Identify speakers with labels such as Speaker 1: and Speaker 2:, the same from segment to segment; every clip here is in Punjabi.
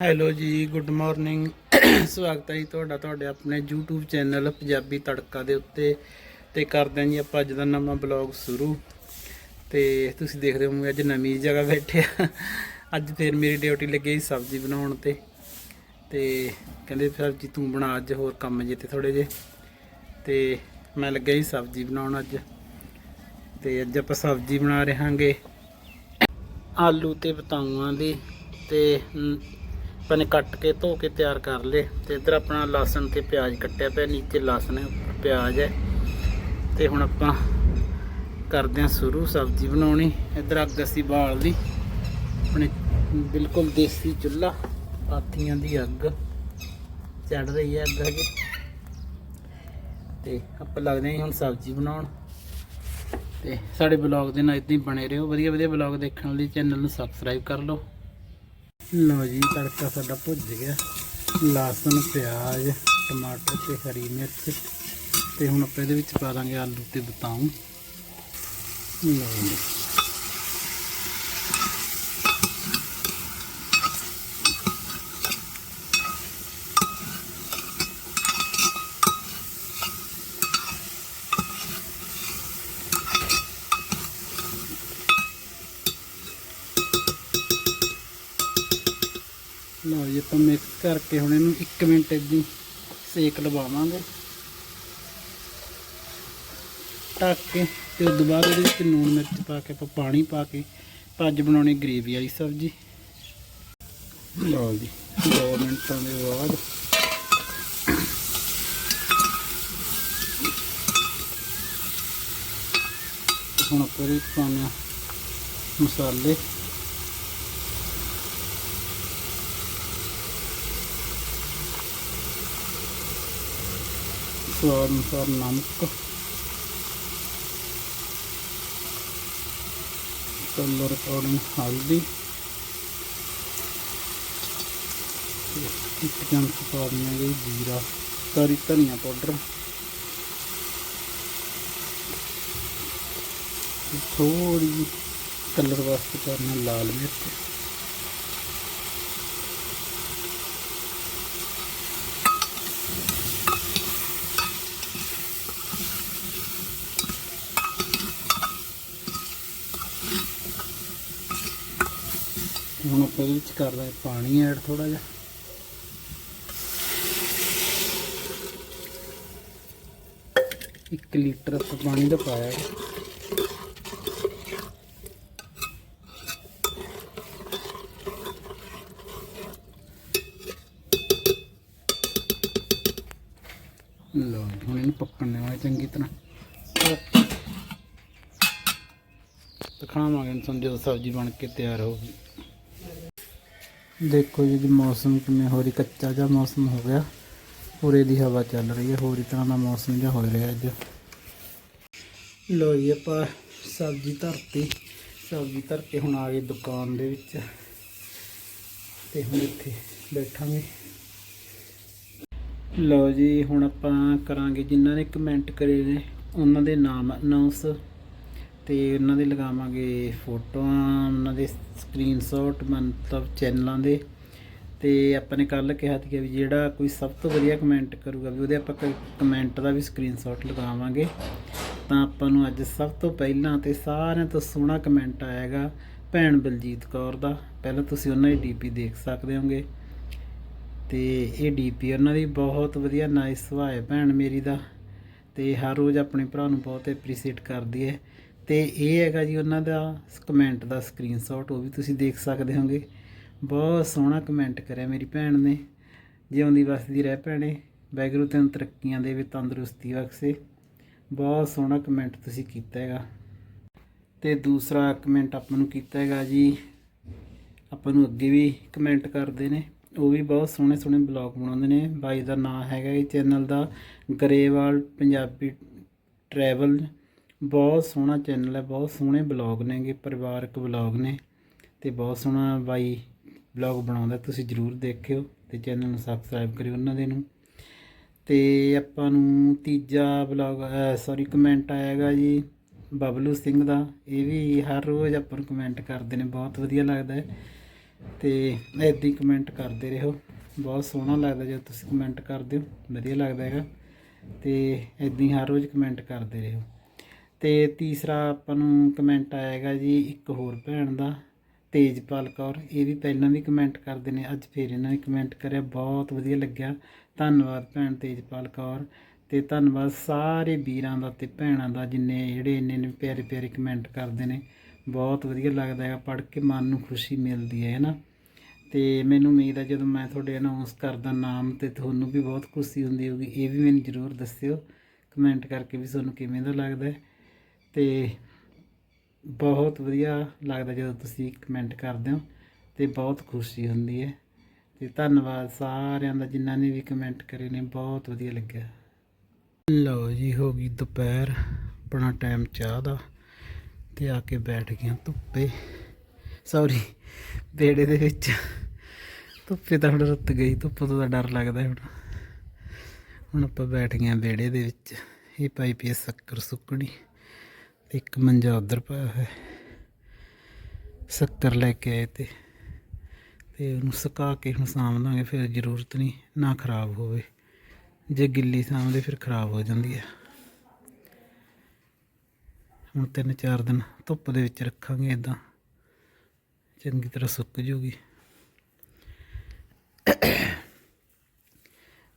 Speaker 1: ਹੈਲੋ ਜੀ, ਗੁੱਡ ਮਾਰਨਿੰਗ। ਸਵਾਗਤ ਹੈ ਜੀ ਤੁਹਾਡਾ, ਤੁਹਾਡੇ ਆਪਣੇ YouTube ਚੈਨਲ ਪੰਜਾਬੀ ਤੜਕਾ ਦੇ ਉੱਤੇ। ਤੇ ਕਰਦੇ ਹਾਂ ਜੀ ਆਪਾਂ ਅੱਜ ਦਾ ਨਵਾਂ ਬਲੌਗ ਸ਼ੁਰੂ। ਤੇ ਤੁਸੀਂ ਦੇਖਦੇ ਹੋਵੋਗੇ ਅੱਜ ਨਵੀਂ ਜਗ੍ਹਾ ਬੈਠੇ ਆ ਅੱਜ ਫੇਰ ਮੇਰੀ ਡਿਊਟੀ ਲੱਗੀ ਸੀ ਸਬਜ਼ੀ ਬਣਾਉਣ ਤੇ। ਤੇ ਕਹਿੰਦੇ ਸਬਜ਼ੀ ਤੂੰ ਬਣਾ ਅੱਜ, ਹੋਰ ਕੰਮ ਜੇ ਤੇ ਥੋੜੇ ਜੇ। ਤੇ ਮੈਂ ਲੱਗਿਆ ਜੀ ਸਬਜ਼ੀ ਬਣਾਉਣ ਅੱਜ। ਤੇ ਅੱਜ ਆਪਾਂ ਸਬਜ਼ੀ ਬਣਾ ਰਹੇ ਹਾਂਗੇ ਆਲੂ ਤੇ ਬਤਾਊਆਂ ਦੀ। ਤੇ ਆਪਾਂ ਨੇ ਕੱਟ ਕੇ ਧੋ ਕੇ ਤਿਆਰ ਕਰ ਲਏ ਤੇ ਇੱਧਰ ਆਪਣਾ ਲਸਣ ਤੇ ਪਿਆਜ਼ ਕੱਟਿਆ ਪਿਆ, ਨੀਚੇ ਲਸਣ ਹੈ ਪਿਆਜ਼ ਹੈ। ਤੇ ਹੁਣ ਆਪਾਂ ਕਰਦੇ ਹਾਂ ਸ਼ੁਰੂ, ਸਬਜ਼ੀ ਬਣਾਉਣੀ। ਇੱਧਰ ਅੱਗ ਅਸੀਂ ਬਾਲ ਲਈ ਆਪਣੇ ਬਿਲਕੁਲ ਦੇਸੀ ਚੁੱਲ੍ਹਾ, ਪਾਥੀਆਂ ਦੀ ਅੱਗ ਚੜ ਰਹੀ ਹੈ ਅੱਗ। ਹਜੇ ਤੇ ਆਪਾਂ ਲੱਗਦੇ ਹਾਂ ਹੁਣ ਸਬਜ਼ੀ ਬਣਾਉਣ। ਤੇ ਸਾਡੇ ਬਲੌਗ ਦੇ ਨਾਲ ਇਦਾਂ ਹੀ ਬਣੇ ਰਹੋ। ਵਧੀਆ ਵਧੀਆ ਬਲੌਗ ਦੇਖਣ ਲਈ ਚੈਨਲ ਨੂੰ ਸਬਸਕ੍ਰਾਈਬ ਕਰ ਲਓ। ਲਓ ਜੀ, ਤੜਕਾ ਸਾਡਾ ਭੁੱਜ ਗਿਆ। ਲਸਣ, ਪਿਆਜ਼, ਟਮਾਟਰ ਤੇ ਹਰੀ ਮਿਰਚ ਤੇ ਹੁਣ ਆਪਾਂ ਇਹਦੇ ਵਿੱਚ ਪਾ ਦਾਂਗੇ ਆਲੂ ਤੇ ਬਤਾਉ ਲਓ ਜੀ। ਲਓ ਜੀ, ਆਪਾਂ ਮਿਕਸ ਕਰਕੇ ਹੁਣ ਇਹਨੂੰ 1 ਮਿੰਟ ਇਦਾਂ ਸੇਕ ਲਵਾਵਾਂਗੇ। ਢੱਕ ਕੇ ਤੇ ਉਸ ਤੋਂ ਬਾਅਦ ਇਹਦੇ ਵਿੱਚ ਲੂਣ ਮਿਰਚ ਪਾ ਕੇ ਆਪਾਂ ਪਾਣੀ ਪਾ ਕੇ ਭੱਜ ਬਣਾਉਣੀ ਗ੍ਰੇਵੀ ਵਾਲੀ ਸਬਜ਼ੀ। ਲਓ ਜੀ 2 ਮਿੰਟਾਂ ਦੇ ਬਾਅਦ। ਹੁਣ ਆਪਾਂ ਇਹਦੇ ਵਿੱਚ ਮਸਾਲੇ। ਸਵਾਦ ਅਨੁਸਾਰ ਨਮਕ ਕਲਰ ਅਕੋਰਡਿੰਗ ਹਲਦੀ ਇੱਕ ਚਮਚ ਪਾ ਦਿਆਂਗੇ ਜੀਰਾ ਸਾਰੀ ਧਨੀਆ ਪਾਊਡਰ ਥੋੜੀ ਕਲਰ ਵਾਸਤੇ ਕਰਨਾ ਲਾਲ ਮਿਰਚ। ਹੁਣ ਆਪਾਂ ਇਹਦੇ ਵਿੱਚ ਕਰ ਰਹੇ ਪਾਣੀ ਐਡ ਥੋੜਾ ਜਿਹਾ। ਇੱਕ ਲੀਟਰ ਆਪਾਂ ਪਾਣੀ ਦਾ ਪਾਇਆ। ਹੈ। ਲਓ ਹੁਣ ਇਹਨੂੰ ਪੱਕਣ ਦੇਵਾਂਗੇ ਚੰਗੀ ਤਰ੍ਹਾਂ। ਦਿਖਾਵਾਂਗੇ ਤੁਹਾਨੂੰ ਜਦੋਂ ਸਬਜ਼ੀ ਬਣ ਕੇ ਤਿਆਰ ਹੋਊਗੀ ਦੇਖੋ ਜੀ ਕਿ ਮੌਸਮ ਕਿਵੇਂ ਹੋ ਰਹੀ, ਕੱਚਾ ਜਿਹਾ ਮੌਸਮ ਹੋ ਗਿਆ। ਪੂਰੇ ਦੀ ਹਵਾ ਚੱਲ ਰਹੀ ਹੈ, ਹੋਰ ਹੀ ਤਰ੍ਹਾਂ ਦਾ ਮੌਸਮ ਜਿਹਾ ਹੋ ਰਿਹਾ ਅੱਜ। ਲੋ ਜੀ, ਆਪਾਂ ਸਬਜ਼ੀ ਧਰਤੀ, ਸਬਜ਼ੀ ਧਰ ਕੇ ਹੁਣ ਆ ਗਏ ਦੁਕਾਨ ਦੇ ਵਿੱਚ। ਤੇ ਹੁਣ ਇੱਥੇ ਬੈਠਾਂਗੇ। ਲਓ ਜੀ, ਹੁਣ ਆਪਾਂ ਕਰਾਂਗੇ, ਜਿਨ੍ਹਾਂ ਨੇ ਕਮੈਂਟ ਕਰੇ ਨੇ, ਉਹਨਾਂ ਦੇ ਨਾਮ ਅਨਾਉਂਸ ਤੇ ਉਹਨਾਂ ਦੇ ਲਗਾਵਾਂਗੇ ਫੋਟੋਆਂ, ਉਹਨਾਂ ਦੇ ਸਕਰੀਨਸ਼ਾਟ ਮਤਲਬ ਚੈਨਲਾਂ ਦੇ। ਤੇ ਆਪਾਂ ਨੇ ਕੱਲ ਕਿਹਾ ਸੀ ਕਿ ਵੀ ਜਿਹੜਾ ਕੋਈ ਸਭ ਤੋਂ ਵਧੀਆ ਕਮੈਂਟ ਕਰੂਗਾ ਵੀ ਉਹਦੇ ਆਪਾਂ ਕਮੈਂਟ ਦਾ ਵੀ ਸਕਰੀਨਸ਼ਾਟ ਲਗਾਵਾਂਗੇ, ਤਾਂ ਆਪਾਂ ਨੂੰ ਅੱਜ ਸਭ ਤੋਂ ਪਹਿਲਾਂ ਤੇ ਸਾਰਿਆਂ ਤੋਂ ਸੋਹਣਾ ਕਮੈਂਟ ਆਏਗਾ ਭੈਣ ਬਲਜੀਤ ਕੌਰ ਦਾ। ਪਹਿਲਾਂ ਤੁਸੀਂ ਉਹਨਾਂ ਦੀ ਡੀਪੀ ਦੇਖ ਸਕਦੇ ਹੋਗੇ ਤੇ ਇਹ ਡੀਪੀ ਉਹਨਾਂ ਦੀ ਬਹੁਤ ਵਧੀਆ ਨਾਈਸ ਸੁਭਾਅ ਹੈ ਭੈਣ ਮੇਰੀ ਦਾ। ਤੇ ਹਰ ਰੋਜ਼ ਆਪਣੇ ਭਰਾ ਨੂੰ ਬਹੁਤ ਐਪਰੀਸ਼ੀਏਟ ਕਰਦੀ ਹੈ। ਤੇ ਇਹ ਹੈਗਾ ਜੀ ਉਹਨਾਂ ਦਾ ਕਮੈਂਟ ਦਾ ਸਕਰੀਨਸ਼ਾਟ ਉਹ ਵੀ ਤੁਸੀਂ ਦੇਖ ਸਕਦੇ ਹੋਗੇ। ਬਹੁਤ ਸੋਹਣਾ ਕਮੈਂਟ ਕਰਿਆ ਮੇਰੀ ਭੈਣ ਨੇ। ਜਿਉਂਦੀ ਵਸਦੀ ਰਹਿ ਭੈਣੇ ਵੈਗਰੂ ਤੈਨੂੰ ਤਰੱਕੀਆਂ ਦੇ ਵਿੱਚ ਤੰਦਰੁਸਤੀ ਬਖਸ਼ੇ। ਬਹੁਤ ਸੋਹਣਾ ਕਮੈਂਟ ਤੁਸੀਂ ਕੀਤਾ ਹੈਗਾ। ਤੇ ਦੂਸਰਾ ਕਮੈਂਟ ਆਪਾਂ ਨੂੰ ਕੀਤਾ ਹੈਗਾ ਜੀ, ਆਪਾਂ ਨੂੰ ਅੱਗੇ ਵੀ ਕਮੈਂਟ ਕਰਦੇ ਨੇ। ਉਹ ਵੀ ਬਹੁਤ ਸੋਹਣੇ ਸੋਹਣੇ ਬਲੌਗ ਬਣਾਉਂਦੇ ਨੇ। ਬਾਈ ਦਾ ਨਾਮ ਹੈਗਾ ਇਹ ਚੈਨਲ ਦਾ, ਗਰੇਵਾਲ ਪੰਜਾਬੀ ਟਰੈਵਲ ਬਹੁਤ ਸੋਹਣਾ ਚੈਨਲ ਹੈ, ਬਹੁਤ ਸੋਹਣੇ ਬਲੌਗ ਨੇਗੇ, ਪਰਿਵਾਰਕ ਬਲੌਗ ਨੇ ਤੇ ਬਹੁਤ ਸੋਹਣਾ ਬਾਈ ਬਲੌਗ ਬਣਾਉਂਦਾ, ਤੁਸੀਂ ਜਰੂਰ ਦੇਖਿਓ ਤੇ ਚੈਨਲ ਨੂੰ ਸਬਸਕ੍ਰਾਈਬ ਕਰਿਓ ਉਹਨਾਂ ਦੇ ਨੂੰ। ਤੇ ਆਪਾਂ ਨੂੰ ਤੀਜਾ ਬਲੌਗ ਸੌਰੀ ਕਮੈਂਟ ਆਏਗਾ ਜੀ ਬਬਲੂ ਸਿੰਘ ਦਾ, ਇਹ ਵੀ ਹਰ ਰੋਜ਼ ਆਪਾਂ ਨੂੰ ਕਮੈਂਟ ਕਰਦੇ ਨੇ, ਬਹੁਤ ਵਧੀਆ ਲੱਗਦਾ ਹੈ। ਤੇ ਏਦਾਂ ਹੀ ਕਮੈਂਟ ਕਰਦੇ ਰਹੋ, ਬਹੁਤ ਸੋਹਣਾ ਲੱਗਦਾ ਜਦ ਤੁਸੀਂ ਕਮੈਂਟ ਕਰਦੇ ਹੋ, ਵਧੀਆ ਲੱਗਦਾ ਹੈਗਾ। ਤੇ ਏਦਾਂ ਹੀ ਹਰ ਰੋਜ਼ ਕਮੈਂਟ ਕਰਦੇ ਰਹੋ। ਤੇ ਤੀਸਰਾ ਆਪਾਂ ਨੂੰ ਕਮੈਂਟ ਆਇਆ ਹੈਗਾ ਜੀ ਇੱਕ ਹੋਰ ਭੈਣ ਦਾ, ਤੇਜਪਾਲ ਕੌਰ। ਇਹ ਵੀ ਪਹਿਲਾਂ ਵੀ ਕਮੈਂਟ ਕਰਦੇ ਨੇ, ਅੱਜ ਫੇਰ ਇਹਨਾਂ ਨੇ ਕਮੈਂਟ ਕਰਿਆ। ਬਹੁਤ ਵਧੀਆ ਲੱਗਿਆ। ਧੰਨਵਾਦ ਭੈਣ ਤੇਜਪਾਲ ਕੌਰ ਤੇ ਧੰਨਵਾਦ ਸਾਰੇ ਵੀਰਾਂ ਦਾ ਤੇ ਭੈਣਾਂ ਦਾ ਜਿੰਨੇ ਜਿਹੜੇ ਇੰਨੇ ਇੰਨੇ ਪਿਆਰੇ ਪਿਆਰੇ ਕਮੈਂਟ ਕਰਦੇ ਨੇ। ਬਹੁਤ ਵਧੀਆ ਲੱਗਦਾ ਹੈਗਾ, ਪੜ੍ਹ ਕੇ ਮਨ ਨੂੰ ਖੁਸ਼ੀ ਮਿਲਦੀ ਹੈ ਨਾ ਤੇ ਮੈਨੂੰ ਉਮੀਦ ਹੈ ਜਦੋਂ ਮੈਂ ਤੁਹਾਡੇ ਅਨਾਉਂਸ ਕਰਦਾ ਨਾਮ ਤੇ ਤੁਹਾਨੂੰ ਵੀ ਬਹੁਤ ਖੁਸ਼ੀ ਹੁੰਦੀ ਹੋਊਗੀ। ਇਹ ਵੀ ਮੈਨੂੰ ਜ਼ਰੂਰ ਦੱਸਿਓ। ਕਮੈਂਟ ਕਰਕੇ ਵੀ ਤੁਹਾਨੂੰ ਕਿਵੇਂ ਦਾ ਲੱਗਦਾ ਹੈ। ਤੇ ਬਹੁਤ ਵਧੀਆ ਲੱਗਦਾ ਜਦੋਂ ਤੁਸੀਂ ਕਮੈਂਟ ਕਰਦੇ ਹੋ ਤੇ ਬਹੁਤ ਖੁਸ਼ੀ ਹੁੰਦੀ ਹੈ। ਤੇ ਧੰਨਵਾਦ ਸਾਰਿਆਂ ਦਾ ਜਿਨ੍ਹਾਂ ਨੇ ਵੀ ਕਮੈਂਟ ਕਰੇ ਨੇ, ਬਹੁਤ ਵਧੀਆ ਲੱਗਿਆ। ਲਓ ਜੀ, ਹੋ ਗਈ ਦੁਪਹਿਰ, ਆਪਣਾ ਟਾਈਮ ਚਾਹ ਦਾ ਤੇ ਆ ਕੇ ਬੈਠ ਗਿਆ ਧੁੱਪੇ। ਸੌਰੀ ਬੇੜੇ ਦੇ ਵਿੱਚ। ਧੁੱਪੇ ਤਾਂ ਹੁਣ ਰੁੱਤ ਗਈ, ਧੁੱਪ ਤੋਂ ਤਾਂ ਡਰ ਲੱਗਦਾ ਹੁਣ। ਹੁਣ ਆਪਾਂ ਬੈਠ ਗਏ ਹਾਂ ਵਿਹੜੇ ਦੇ ਵਿੱਚ। ਇਹ ਪਾਈ ਪਈ ਸ਼ੱਕਰ ਸੁੱਕਣੀ। ਇੱਕ ਮੰਜਾ ਉਧਰ ਪਾਇਆ ਹੋਇਆ ਸ਼ੱਕਰ ਲੈ ਕੇ ਆਏ ਤੇ ਤੇ ਉਹਨੂੰ ਸੁਕਾ ਕੇ ਹੁਣ ਸਾਂਭ ਦਾਂਗੇ ਫਿਰ ਜ਼ਰੂਰਤ ਨਹੀਂ, ਨਾ ਖਰਾਬ ਹੋਵੇ। ਜੇ ਗਿੱਲੀ ਸਾਂਭਦੇ, ਫਿਰ ਖਰਾਬ ਹੋ ਜਾਂਦੀ ਹੈ। ਹੁਣ ਤਿੰਨ ਚਾਰ ਦਿਨ ਧੁੱਪ ਦੇ ਵਿੱਚ ਰੱਖਾਂਗੇ ਇਦਾਂ ਚੰਗੀ ਤਰ੍ਹਾਂ ਸੁੱਕ ਜੂਗੀ।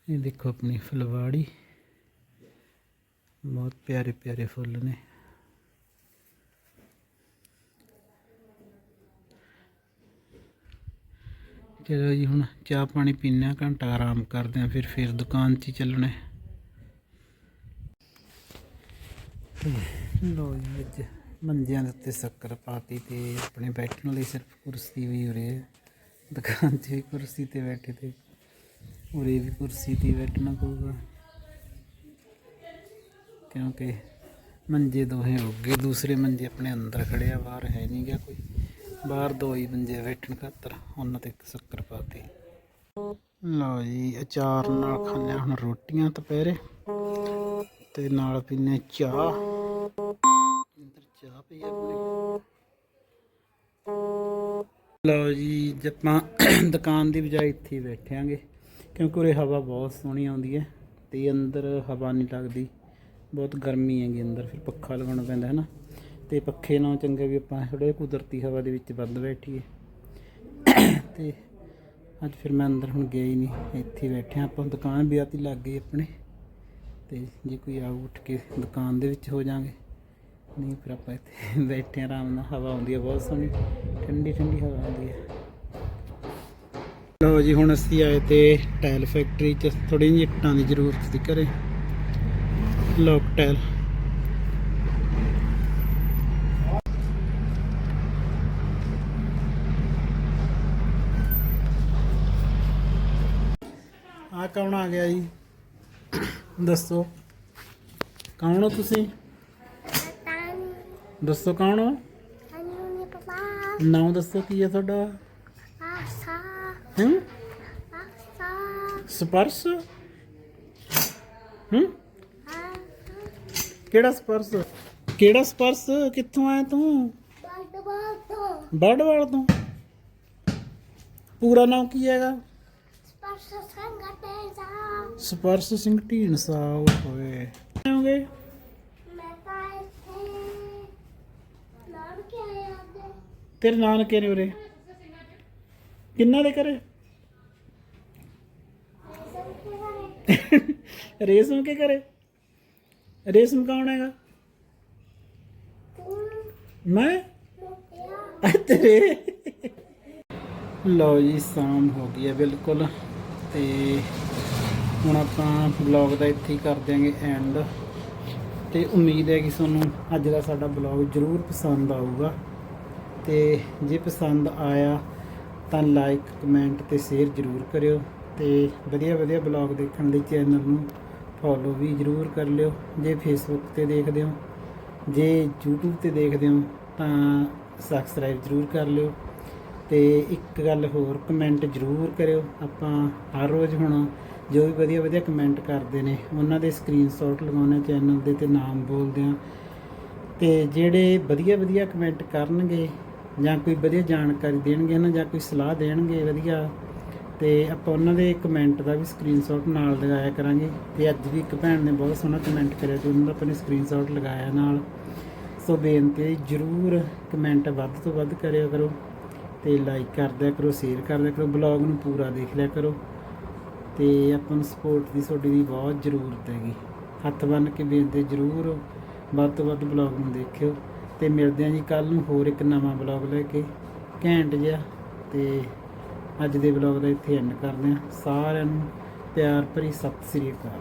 Speaker 1: ਇਹ ਦੇਖੋ ਆਪਣੀ ਫੁਲਵਾੜੀ। ਬਹੁਤ ਪਿਆਰੇ ਪਿਆਰੇ ਫੁੱਲ ਨੇ। ਚਲੋ ਜੀ ਹੁਣ ਚਾਹ ਪਾਣੀ ਪੀਣਾ ਘੰਟਾ ਆਰਾਮ ਕਰਦੇ ਆਂ ਫਿਰ ਫਿਰ ਦੁਕਾਨ 'ਚ ਹੀ ਚੱਲਣਾ ਲੋ ਜੀ, ਅੱਜ ਮੰਜਿਆਂ ਦੇ ਉੱਤੇ ਸ਼ੱਕਰ ਪਾਤੀ ਤੇ ਆਪਣੇ ਬੈਠਣ ਲਈ ਸਿਰਫ ਕੁਰਸੀ ਵੀ ਉਰੇ ਦੁਕਾਨ 'ਚ ਵੀ ਕੁਰਸੀ ਤੇ ਬੈਠੇ ਤੇ ਉਰੇ ਵੀ ਕੁਰਸੀ ਤੇ ਬੈਠਣਾ ਪਊਗਾ। ਕਿਉਂਕਿ ਮੰਜੇ ਦੋਹੇ ਹੋ ਗਏ, ਦੂਸਰੇ ਮੰਜੇ ਆਪਣੇ ਅੰਦਰ ਖੜਿਆ ਬਾਹਰ ਹੈ ਨਹੀਂ ਗਿਆ ਕੋਈ। ਬਾਹਰ ਦੋ ਹੀ ਬੰਦੇ ਬੈਠਣ ਖਾਤਰ, ਉਹਨਾਂ ਤੇ ਸ਼ੱਕਰ ਪਾਤੀ। ਲਓ ਜੀ, ਅਚਾਰ ਨਾਲ ਖਾਂਦੇ ਹਾਂ ਹੁਣ ਰੋਟੀਆਂ ਦੁਪਹਿਰੇ ਤੇ ਨਾਲ ਪੀਨੇ ਚਾਹ। ਇੰਦਰ ਚਾਹ ਪਈ ਆਪਣੀ। ਲਓ ਜੀ, ਜੇ ਆਪਾਂ ਦੁਕਾਨ ਦੀ ਬਜਾਏ ਇੱਥੇ ਹੀ ਬੈਠਾਂਗੇ ਕਿਉਂਕਿ ਉਰੇ ਹਵਾ ਬਹੁਤ ਸੋਹਣੀ ਆਉਂਦੀ ਹੈ ਤੇ ਅੰਦਰ ਹਵਾ ਨਹੀਂ ਲੱਗਦੀ। ਬਹੁਤ ਗਰਮੀ ਹੈਗੀ ਅੰਦਰ, ਫਿਰ ਪੱਖਾ ਲਗਾਉਣਾ ਪੈਂਦਾ, ਹੈ ਨਾ? ਤੇ ਪੱਖੇ ਨਾਲ ਚੰਗਾ ਵੀ ਆਪਾਂ ਥੋੜੇ ਕੁਦਰਤੀ ਹਵਾ ਦੇ ਵਿੱਚ ਵੱਧ ਬੈਠੀਏ। ਤੇ ਅੱਜ ਫਿਰ ਮੈਂ ਅੰਦਰ ਹੁਣ ਗਿਆ ਹੀ ਨਹੀਂ, ਇੱਥੇ ਬੈਠੇ ਹਾਂ। ਆਪਾਂ ਦੁਕਾਨ ਵੀ ਆਤੀ ਲੱਗ ਗਈ ਆਪਣੇ। ਤੇ ਜੇ ਕੋਈ ਆਊ ਉੱਠ ਕੇ ਦੁਕਾਨ ਦੇ ਵਿੱਚ ਹੋ ਜਾਾਂਗੇ ਨਹੀਂ ਫਿਰ ਆਪਾਂ ਇੱਥੇ ਬੈਠੇ ਹਾਂ ਆਰਾਮ ਨਾਲ। ਹਵਾ ਆਉਂਦੀ ਹੈ, ਬਹੁਤ ਸੋਹਣੀ। ਠੰਡੀ ਠੰਡੀ ਹਵਾ ਆਉਂਦੀ ਹੈ। ਲਓ ਜੀ, ਹੁਣ ਅਸੀਂ ਆਏ ਤੇ ਟਾਇਲ ਫੈਕਟਰੀ 'ਚ। ਥੋੜੀ ਜਿਹੀ ਇੱਟਾਂ ਦੀ ਜ਼ਰੂਰਤ ਸੀ ਘਰੇ। ਲੋਕ ਟਾਇਲ। ਆ ਕੌਣ ਆ ਗਿਆ ਜੀ? ਦੱਸੋ। ਕੌਣ ਹੋ ਤੁਸੀਂ? ਦੱਸੋ ਕੌਣ ਹੋ? ਨਾਮ ਦੱਸੋ ਕੀ ਹੈ ਤੁਹਾਡਾ? ਹੂੰ? ਸਪਰਸ਼? ਹੂੰ? ਕਿਹੜਾ ਸਪਰਸ਼? ਕਿਹੜਾ ਸਪਰਸ਼? ਕਿੱਥੋਂ ਆਇਆ ਤੂੰ? ਬੜਵਾਲ ਤੋਂ? ਪੂਰਾ ਨਾਮ ਕੀ ਹੈਗਾ? ਸਪਰਸ਼ ਸਿੰਘ ਢੀਂਡਸਾ ਓਏ ਆਉਂਗੇ ਤੇਰੇ ਨਾਨਕੇ ਨੇ ਉਰੇ। ਕਿੰਨਾ ਦੇ ਘਰੇ? ਰੇਸ਼ਮ ਕੇ ਘਰੇ? ਰੇਸ਼ਮ ਕੌਣ ਹੈਗਾ? ਮੈਂ? ਆ ਤੇਰੇ। ਲਓ ਜੀ ਸ਼ਾਮ ਹੋ ਗਈ ਹੈ ਬਿਲਕੁਲ ਤੇ ਹੁਣ ਆਪਾਂ ਬਲੌਗ ਦਾ ਇੱਥੇ ਹੀ ਕਰ ਦਿਆਂਗੇ ਐਂਡ ਤੇ ਉਮੀਦ ਹੈ ਕਿ ਤੁਹਾਨੂੰ ਅੱਜ ਦਾ ਸਾਡਾ ਬਲੌਗ ਜ਼ਰੂਰ ਪਸੰਦ ਆਊਗਾ। ਤੇ ਜੇ ਪਸੰਦ ਆਇਆ ਤਾਂ ਲਾਈਕ ਕਮੈਂਟ ਤੇ ਸ਼ੇਅਰ ਜ਼ਰੂਰ ਕਰਿਓ। ਤੇ ਵਧੀਆ ਵਧੀਆ ਬਲੌਗ ਦੇਖਣ ਲਈ ਚੈਨਲ ਨੂੰ ਫੋਲੋ ਵੀ ਜ਼ਰੂਰ ਕਰ ਲਿਓ। ਜੇ ਫੇਸਬੁੱਕ ਤੇ ਦੇਖਦੇ ਹੋ, ਜੇ YouTube ਤੇ ਦੇਖਦੇ ਹੋ ਤਾਂ ਸਬਸਕ੍ਰਾਈਬ ਜ਼ਰੂਰ ਕਰ ਲਿਓ। ਤੇ ਇੱਕ ਗੱਲ ਹੋਰ ਕਮੈਂਟ ਜ਼ਰੂਰ ਕਰਿਓ। ਆਪਾਂ ਹਰ ਰੋਜ਼ ਹੁਣ ਜੋ ਵੀ ਵਧੀਆ ਵਧੀਆ ਕਮੈਂਟ ਕਰਦੇ ਨੇ, ਉਹਨਾਂ ਦੇ ਸਕਰੀਨਸ਼ਾਟ ਲਗਾਉਣੇ ਚੈਨਲ ਦੇ ਤੇ ਨਾਮ ਬੋਲਦੇ ਆ ਤੇ ਜਿਹੜੇ ਵਧੀਆ ਵਧੀਆ ਕਮੈਂਟ ਕਰਨਗੇ ਜਾਂ ਕੋਈ ਵਧੀਆ ਜਾਣਕਾਰੀ ਦੇਣਗੇ ਨਾ ਜਾਂ ਕੋਈ ਸਲਾਹ ਦੇਣਗੇ ਵਧੀਆ, ਤੇ ਆਪਾਂ ਉਹਨਾਂ ਦੇ ਕਮੈਂਟ ਦਾ ਵੀ ਸਕਰੀਨਸ਼ਾਟ ਨਾਲ ਲਗਾਇਆ ਕਰਾਂਗੇ। ਤੇ ਅੱਜ ਵੀ ਇੱਕ ਭੈਣ ਨੇ ਬਹੁਤ ਸੋਹਣਾ ਕਮੈਂਟ ਕਰਿਆ ਤੇ ਉਹਨਾਂ ਦਾ ਆਪਾਂ ਨੇ ਸਕਰੀਨਸ਼ਾਟ ਲਗਾਇਆ ਨਾਲ। ਸੋ ਬੇਨਤੀ ਜਰੂਰ ਕਮੈਂਟ ਵੱਧ ਤੋਂ ਵੱਧ ਕਰਿਆ ਕਰੋ ਤੇ ਲਾਈਕ ਕਰਦਿਆ ਕਰੋ ਸ਼ੇਅਰ ਕਰਦਿਆ ਕਰੋ ਬਲੌਗ ਨੂੰ ਪੂਰਾ ਦੇਖ ਲਿਆ ਕਰੋ। ਤੇ ਆਪਾਂ ਨੂੰ ਸਪੋਰਟ ਦੀ ਤੁਹਾਡੀ ਦੀ ਬਹੁਤ ਜ਼ਰੂਰਤ ਹੈਗੀ ਹੱਥ ਬੰਨ ਕੇ ਬੇਨਤੀ ਜਰੂਰ ਵੱਧ ਤੋਂ ਵੱਧ ਬਲੌਗ ਨੂੰ ਦੇਖਿਓ ਤੇ ਮਿਲਦੇ ਹਾਂ ਜੀ ਕੱਲ ਨੂੰ ਹੋਰ ਇੱਕ ਨਵਾਂ ਬਲੌਗ ਲੈ ਕੇ। ਘੈਂਟ ਜਿਹਾ ਤੇ ਅੱਜ ਦੇ ਬਲੌਗ ਦਾ ਇੱਥੇ ਐਂਡ ਕਰਦੇ ਹਾਂ। ਸਾਰਿਆਂ ਨੂੰ ਪਿਆਰ ਭਰੀ ਸਤਿ ਸ੍ਰੀ ਅਕਾਲ।